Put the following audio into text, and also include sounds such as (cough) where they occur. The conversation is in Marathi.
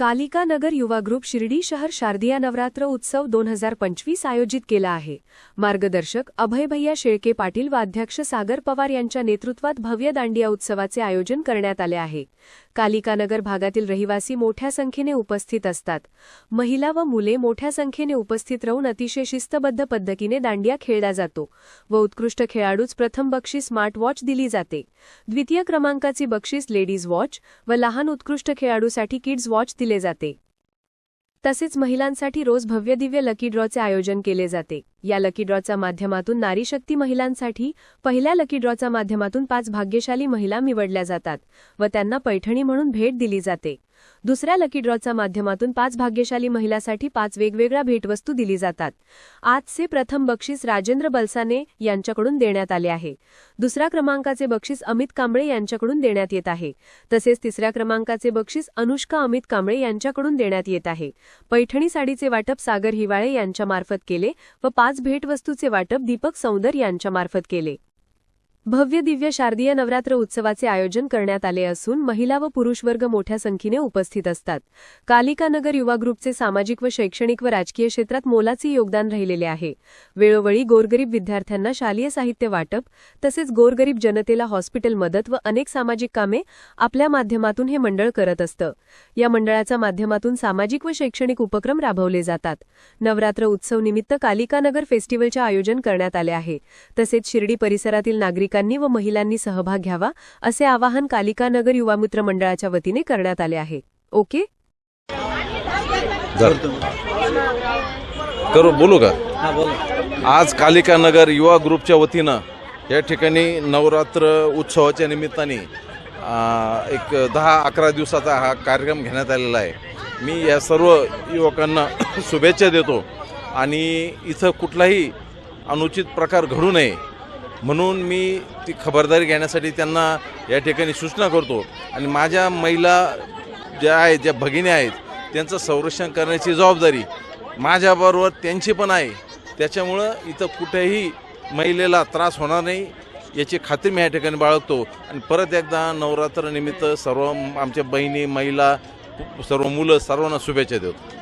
कालिका नगर युवा ग्रुप शिर्डी शहर शारदीय नवरात्र उत्सव दोन हजार पंचवीस आयोजित केला आहे. मार्गदर्शक अभय भैया शेळके पाटील व अध्यक्ष सागर पवार यांच्या नेतृत्वात भव्य दांडिया उत्सवाचे आयोजन करण्यात आले आहे. कालिकानगर भागातील रहिवासी मोठ्या संख्येने उपस्थित असतात. महिला व मुले मोठ्या संख्येने उपस्थित राहून अतिशय शिस्तबद्ध पद्धतीने दांडिया खेळला जातो व उत्कृष्ट खेळाडूच प्रथम बक्षीस स्मार्ट वॉच दिली जाते. द्वितीय क्रमांकाची बक्षीस लेडीज वॉच व लहान उत्कृष्ट खेळाडूसाठी किड्स वॉच दिली जाते. तसेच महिलांसाठी रोज भव्य दिव्य लकी ड्रॉचे आयोजन केले जाते. या लकी ड्रॉच्या माध्यमातून नारी शक्ती महिलांसाठी पहिल्या लकी ड्रॉच्या माध्यमातून पाच भाग्यशाली महिला निवडल्या जातात व त्यांना पैठणी म्हणून भेट दिली जाते. दुसऱ्या लकी ड्रॉच्या माध्यमातून पाच भाग्यशाली महिलासाठी पाच वेगवेगळ्या भेटवस्तू दिली जातात. आजचे प्रथम बक्षीस राजेंद्र बलसाने यांच्याकडून देण्यात आले आहे. दुसऱ्या क्रमांकाचे बक्षीस अमित कांबळे यांच्याकडून देण्यात येत आहे. तसेच तिसऱ्या क्रमांकाचे बक्षीस अनुष्का अमित कांबळे यांच्याकडून देण्यात येत आहे. पैठणी साडीचे वाटप सागर हिवाळे यांच्यामार्फत केले व पाच भेटवस्तूचे वाटप दीपक सौंदर यांच्यामार्फत केले. भव्य दिव्य शारदीय नवरात्र उत्सवाचे आयोजन करण्यात आले असून महिला व पुरुष वर्ग मोठ्या संख्येने उपस्थित असतात. कालिकानगर युवा ग्रुपचे सामाजिक व शैक्षणिक व राजकीय क्षेत्रात मोलाचे योगदान राहिलेले आहे. वेळोवेळी गोरगरीब विद्यार्थ्यांना शालेय साहित्य वाटप तसेच गोरगरीब जनतेला हॉस्पिटल मदत व अनेक सामाजिक कामे आपल्या माध्यमातून हे मंडळ करत असतं. या मंडळाच्या माध्यमातून सामाजिक व शैक्षणिक उपक्रम राबवले जातात. नवरात्र उत्सव निमित्त कालिकानगर फेस्टिवलचे आयोजन करण्यात आले आहे. तसेच शिर्डी परिसरातील नागरिक नागरिकांनी व महिलांनी सहभाग घ्यावा असे आवाहन कालिकानगर युवा मित्र मंडळाच्या वतीने करण्यात आले आहे. ओके? करू बोलू का? आज कालिकानगर युवा ग्रुपच्या वतीनं या ठिकाणी नवरात्र उत्सवाच्या निमित्ताने एक दहा अकरा दिवसाचा हा कार्यक्रम घेण्यात आलेला आहे. मी या सर्व युवकांना (coughs) शुभेच्छा देतो आणि इथं कुठलाही अनुचित प्रकार घडू नये म्हणून मी ती खबरदारी घेण्यासाठी त्यांना या ठिकाणी सूचना करतो. आणि माझ्या महिला ज्या आहेत ज्या भगिनी आहेत त्यांचं संरक्षण करण्याची जबाबदारी माझ्याबरोबर त्यांची पण आहे. त्याच्यामुळं इथं कुठेही महिलेला त्रास होणार नाही याची खात्री मी या ठिकाणी बाळगतो. आणि परत एकदा नवरात्रनिमित्त सर्व आमच्या बहिणी महिला सर्व मुलं सर्वांना शुभेच्छा देतो.